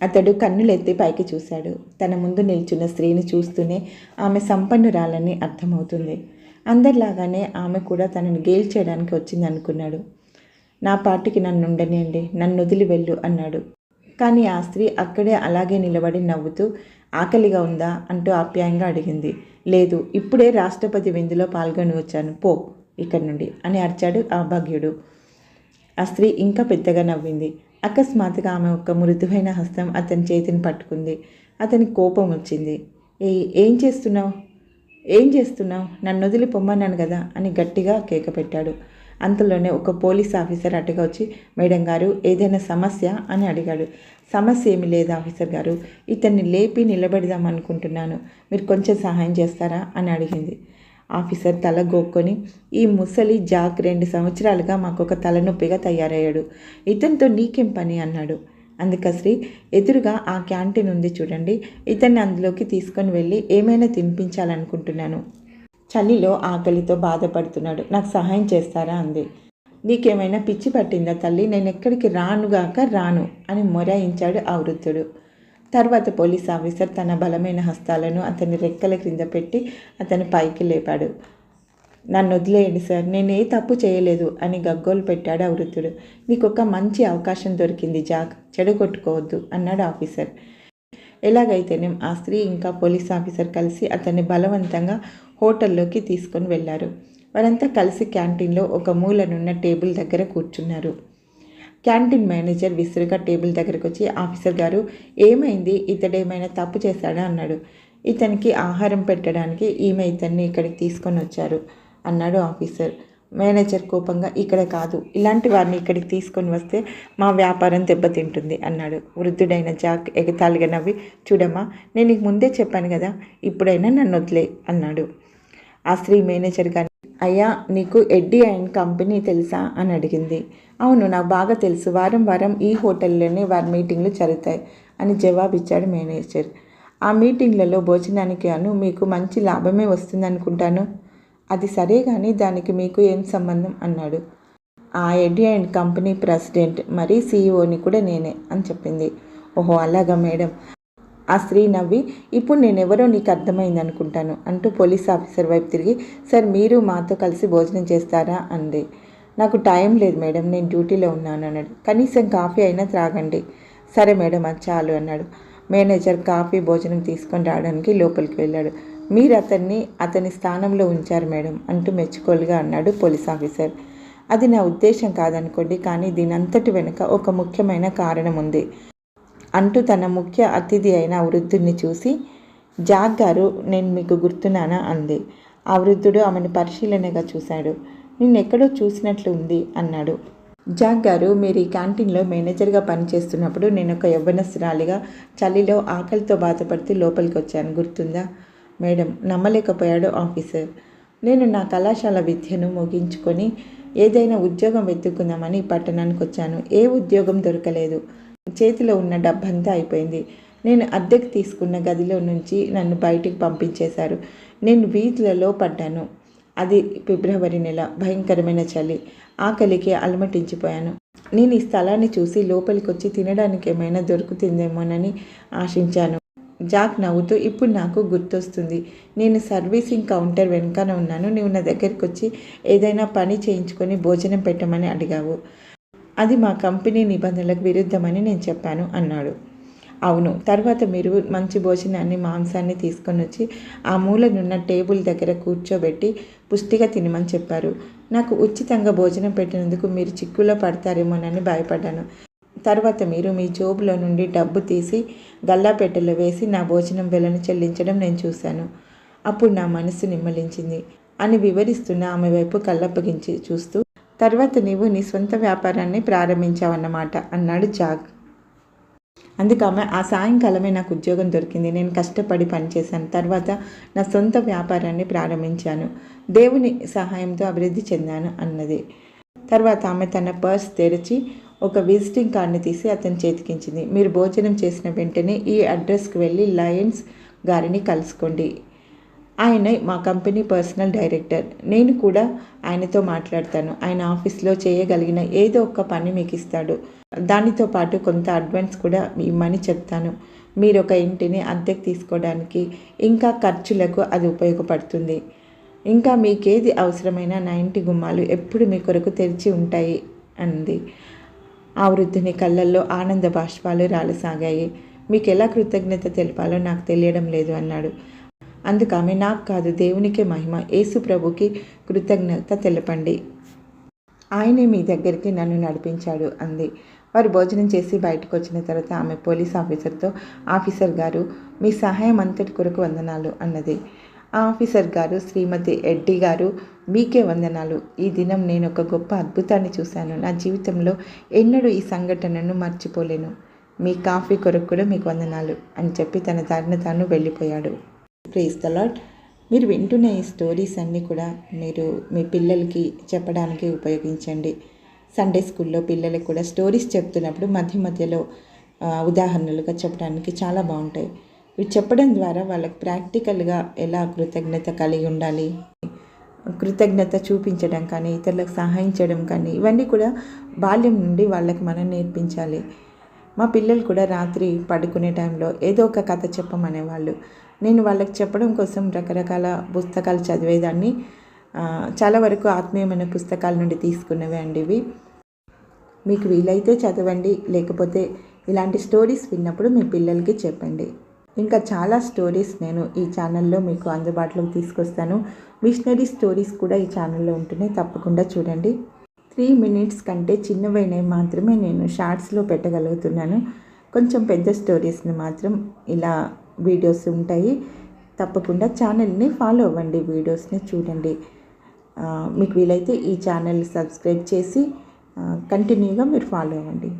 అతడు కన్నులెత్తి పైకి చూశాడు. తన ముందు నిల్చున్న స్త్రీని చూస్తూనే ఆమె సంపన్నురాలని అర్థమవుతుంది. అందరిలాగానే ఆమె కూడా తనని గేల్ చేయడానికి వచ్చింది అనుకున్నాడు నా పాటికి నన్ను ఉండనియండి నన్ను వదిలి వెళ్ళు అన్నాడు. కానీ ఆ స్త్రీ అక్కడే అలాగే నిలబడి నవ్వుతూ ఆకలిగా ఉందా అంటూ ఆప్యాయంగా అడిగింది. లేదు ఇప్పుడే రాష్ట్రపతి విందులో పాల్గొని వచ్చాను. పో ఇక్కడి నుండి అని అరిచాడు ఆ భాగ్యుడు ఆ స్త్రీ ఇంకా పెద్దగా నవ్వింది. అకస్మాత్తుగా ఆమె ఒక మృదువైన హస్తం అతని చేతిని పట్టుకుంది. అతనికి కోపం వచ్చింది. ఏ ఏం చేస్తున్నావు? ఏం చేస్తున్నావు? నన్ను వదిలి పొమ్మన్నాను కదా అని గట్టిగా కేక పెట్టాడు. అంతలోనే ఒక పోలీస్ ఆఫీసర్ అటుగా వచ్చి మేడం గారు ఏదైనా సమస్య? అని అడిగాడు. సమస్య ఏమీ లేదు ఆఫీసర్ గారు. ఇతన్ని లేపి నిలబెడదాం అనుకుంటున్నాను. మీరు కొంచెం సహాయం చేస్తారా? అని అడిగింది. ఆఫీసర్ తల గోక్కొని ఈ ముసలి జాక్ రెండు సంవత్సరాలుగా మాకు ఒక తలనొప్పిగా తయారయ్యాడు. ఇతనితో నీకేం పని? అన్నాడు. అందుకశ్రీ ఎదురుగా ఆ క్యాంటీన్ ఉంది చూడండి. ఇతన్ని అందులోకి తీసుకొని వెళ్ళి ఏమైనా తినిపించాలనుకుంటున్నాను. చలిలో ఆకలితో బాధపడుతున్నాడు. నాకు సహాయం చేస్తారా? అంది. నీకేమైనా పిచ్చి పట్టిందా తల్లి? నేను ఎక్కడికి రానుగాక రాను అని మొరాయించాడు ఆ వృద్ధుడు. తర్వాత పోలీస్ ఆఫీసర్ తన బలమైన హస్తాలను అతని రెక్కల క్రింద పెట్టి అతని పైకి లేపాడు. నన్ను వదిలేయండి సార్ నేను ఏ తప్పు చేయలేదు అని గగ్గోలు పెట్టాడు ఆ వృద్ధుడు. నీకు ఒక మంచి అవకాశం దొరికింది జాక్ చెడగొట్టుకోవద్దు అన్నాడు ఆఫీసర్. ఎలాగైతేనే ఆ స్త్రీ ఇంకా పోలీస్ ఆఫీసర్ కలిసి అతన్ని బలవంతంగా హోటల్లోకి తీసుకొని వెళ్ళారు. వారంతా కలిసి క్యాంటీన్లో ఒక మూలనున్న టేబుల్ దగ్గర కూర్చున్నారు. క్యాంటీన్ మేనేజర్ విసురుగా టేబుల్ దగ్గరకు వచ్చి ఆఫీసర్ గారు ఏమైంది? ఇతడేమైనా తప్పు చేశాడా? అన్నాడు. ఇతనికి ఆహారం పెట్టడానికి ఈమె ఇతన్ని ఇక్కడికి తీసుకొని వచ్చారు అన్నాడు ఆఫీసర్. మేనేజర్ కోపంగా ఇక్కడ కాదు ఇలాంటి వారిని ఇక్కడికి తీసుకొని వస్తే మా వ్యాపారం దెబ్బతింటుంది అన్నాడు. వృద్ధుడైన జాక్ ఎగతాళిగా నవ్వి చూడమ్మా నేను నీకు ముందే చెప్పాను కదా ఇప్పుడైనా నన్ను వదిలే అన్నాడు. ఆ స్త్రీ మేనేజర్ గారిని అయ్యా నీకు ఎడ్డీ అండ్ కంపెనీ తెలుసా? అని అడిగింది. అవును నాకు బాగా తెలుసు. వారం వారం ఈ హోటల్లోనే వారి మీటింగ్లు జరుగుతాయి అని జవాబిచ్చాడు మేనేజర్. ఆ మీటింగ్లలో భోజనానికి అను మీకు మంచి లాభమే వస్తుందనుకుంటాను అది సరే కానీ దానికి మీకు ఏం సంబంధం? అన్నాడు. ఆ ఎడ్డి అండ్ కంపెనీ ప్రెసిడెంట్ మరి సీఈఓని కూడా నేనే అని చెప్పింది. ఓహో అలాగా మేడం. ఆ స్త్రీ నవ్వి ఇప్పుడు నేనెవరో నీకు అర్థమైంది అనుకుంటాను అంటూ పోలీస్ ఆఫీసర్ వైపు తిరిగి సార్ మీరు మాతో కలిసి భోజనం చేస్తారా? అంది. నాకు టైం లేదు మేడం నేను డ్యూటీలో ఉన్నాను అన్నాడు. కనీసం కాఫీ అయినా త్రాగండి. సరే మేడం అది చాలు అన్నాడు. మేనేజర్ కాఫీ భోజనం తీసుకొని రావడానికి లోపలికి వెళ్ళాడు. మీరు అతన్ని అతని స్థానంలో ఉంచారు మేడం అంటూ మెచ్చుకోలుగా అన్నాడు పోలీస్ ఆఫీసర్. అది నా ఉద్దేశం కాదనుకోండి కానీ దీని అంతటి వెనుక ఒక ముఖ్యమైన కారణం ఉంది అంటూ తన ముఖ్య అతిథి అయిన ఆ వృద్ధుడిని చూసి జాగ్ గారు నేను మీకు గుర్తున్నానా? అంది. ఆ వృద్ధుడు ఆమెను పరిశీలనగా చూశాడు. నిన్నెక్కడో చూసినట్లు ఉంది అన్నాడు. జాక్ గారు మీరు ఈ క్యాంటీన్లో మేనేజర్గా పనిచేస్తున్నప్పుడు నేను ఒక యవ్వనస్తురాలిగా చలిలో ఆకలితో బాధపడుతూ లోపలికి వచ్చాను. గుర్తుందా? మేడం నమ్మలేకపోయాడు ఆఫీసర్. నేను నా కళాశాల విద్యను ముగించుకొని ఏదైనా ఉద్యోగం వెతుక్కుందామని పట్టణానికి వచ్చాను. ఏ ఉద్యోగం దొరకలేదు. చేతిలో ఉన్న డబ్బంతా అయిపోయింది. నేను అద్దెకు తీసుకున్న గదిలో నుంచి నన్ను బయటికి పంపించేశారు. నేను వీధులలో పడ్డాను. అది ఫిబ్రవరి నెల. భయంకరమైన చలి. ఆకలికి అలమటించిపోయాను. నేను ఈ స్థలాన్ని చూసి లోపలికి వచ్చి తినడానికి ఏమైనా దొరుకుతుందేమోనని ఆశించాను. జాక్ నవ్వుతూ ఇప్పుడు నాకు గుర్తొస్తుంది. నేను సర్వీసింగ్ కౌంటర్ వెనుకన ఉన్నాను. నువ్వు నా దగ్గరికి వచ్చి ఏదైనా పని చేయించుకొని భోజనం పెట్టమని అడిగావు. అది మా కంపెనీ నిబంధనలకు విరుద్ధమని నేను చెప్పాను అన్నాడు. అవును. తర్వాత మీరు మంచి భోజనాన్ని మాంసాన్ని తీసుకొని వచ్చి ఆ మూలనున్న టేబుల్ దగ్గర కూర్చోబెట్టి పుష్టిగా తినమని చెప్పారు. నాకు ఉచితంగా భోజనం పెట్టినందుకు మీరు చిక్కులో పడతారేమోనని భయపడ్డాను. తర్వాత మీరు మీ జోబులో నుండి డబ్బు తీసి గల్లాపెట్టెలో వేసి నా భోజనం వెలను చెల్లించడం నేను చూశాను. అప్పుడు నా మనసు నిమ్మలించింది అని వివరిస్తున్న ఆమె వైపు కళ్ళప్పగించి చూస్తూ తర్వాత నీవు నీ సొంత వ్యాపారాన్ని ప్రారంభించావన్నమాట అన్నాడు జాగ్. అందుకు ఆమె ఆ సాయంకాలమే నాకు ఉద్యోగం దొరికింది. నేను కష్టపడి పనిచేశాను. తర్వాత నా సొంత వ్యాపారాన్ని ప్రారంభించాను. దేవుని సహాయంతో అభివృద్ధి చెందాను అన్నది. తర్వాత ఆమె తన పర్స్ తెరిచి ఒక విజిటింగ్ కార్డుని తీసి అతని చేతికించింది. మీరు భోజనం చేసిన వెంటనే ఈ అడ్రస్కి వెళ్ళి లయన్స్ గారిని కలుసుకోండి. ఆయన మా కంపెనీ పర్సనల్ డైరెక్టర్. నేను కూడా ఆయనతో మాట్లాడతాను. ఆయన ఆఫీస్లో చేయగలిగిన ఏదో ఒక పని మీకు ఇస్తాడు దానితో పాటు కొంత అడ్వాన్స్ కూడా ఇమ్మని చెప్తాను. మీరు ఒక ఇంటిని అద్దెకు తీసుకోవడానికి ఇంకా ఖర్చులకు అది ఉపయోగపడుతుంది. ఇంకా మీకేది అవసరమైన నా ఇంటి గుమ్మాలు ఎప్పుడు మీ కొరకు తెరిచి ఉంటాయి అంది. ఆ వృద్ధుని కళ్ళల్లో ఆనంద బాష్పాలు రాలసాగాయి. మీకు ఎలా కృతజ్ఞత తెలపాలో నాకు తెలియడం లేదు అన్నాడు. అందుకు ఆమె నాకు కాదు దేవునికే మహిమ యేసు ప్రభుకి కృతజ్ఞత తెలపండి. ఆయనే మీ దగ్గరికి నన్ను నడిపించాడు అంది. వారు భోజనం చేసి బయటకు వచ్చిన తర్వాత ఆమె పోలీస్ ఆఫీసర్తో ఆఫీసర్ గారు మీ సహాయం అంతటి కొరకు వందనాలు అన్నది. ఆ ఆఫీసర్ గారు శ్రీమతి ఎడ్డి గారు మీకే వందనాలు. ఈ దినం నేను ఒక గొప్ప అద్భుతాన్ని చూశాను. నా జీవితంలో ఎన్నడూ ఈ సంఘటనను మర్చిపోలేను. మీ కాఫీ కొరకు కూడా మీకు వందనాలు అని చెప్పి తన దారిన తాను వెళ్ళిపోయాడు. ప్రేస్ ద లాడ్ మీరు వింటున్న ఈ స్టోరీస్ అన్నీ కూడా మీరు మీ పిల్లలకి చెప్పడానికి ఉపయోగించండి. సండే స్కూల్లో పిల్లలకు కూడా స్టోరీస్ చెప్తున్నప్పుడు మధ్య మధ్యలో ఉదాహరణలుగా చెప్పడానికి చాలా బాగుంటాయి. ఇవి చెప్పడం ద్వారా వాళ్ళకి ప్రాక్టికల్గా ఎలా కృతజ్ఞత కలిగి ఉండాలి కృతజ్ఞత చూపించడం కానీ ఇతరులకు సహాయం చేయడం కానీ ఇవన్నీ కూడా బాల్యం నుండి వాళ్ళకి మనం నేర్పించాలి. మా పిల్లలు కూడా రాత్రి పడుకునే టైంలో ఏదో ఒక కథ చెప్పమనేవాళ్ళు. నేను వాళ్ళకి చెప్పడం కోసం రకరకాల పుస్తకాలు చదివేదాన్ని. చాలా వరకు ఆత్మీయమైన పుస్తకాల నుండి తీసుకున్నవే అండి ఇవి. మీకు వీలైతే చదవండి లేకపోతే ఇలాంటి స్టోరీస్ విన్నప్పుడు మీ పిల్లలకి చెప్పండి. ఇంకా చాలా స్టోరీస్ నేను ఈ ఛానల్లో మీకు అందుబాటులోకి తీసుకొస్తాను. మిషనరీ స్టోరీస్ కూడా ఈ ఛానల్లో ఉంటున్నాయి తప్పకుండా చూడండి. త్రీ మినిట్స్ కంటే చిన్నవైనవి మాత్రమే నేను షార్ట్స్లో పెట్టగలుగుతున్నాను. కొంచెం పెద్ద స్టోరీస్ని మాత్రం ఇలా వీడియోస్ ఉంటాయి. తప్పకుండా ఛానల్ని ఫాలో అవ్వండి వీడియోస్ని చూడండి. మీకు వీలైతే ఈ ఛానల్ సబ్స్క్రైబ్ చేసి కంటిన్యూగా మీరు ఫాలో అవ్వండి.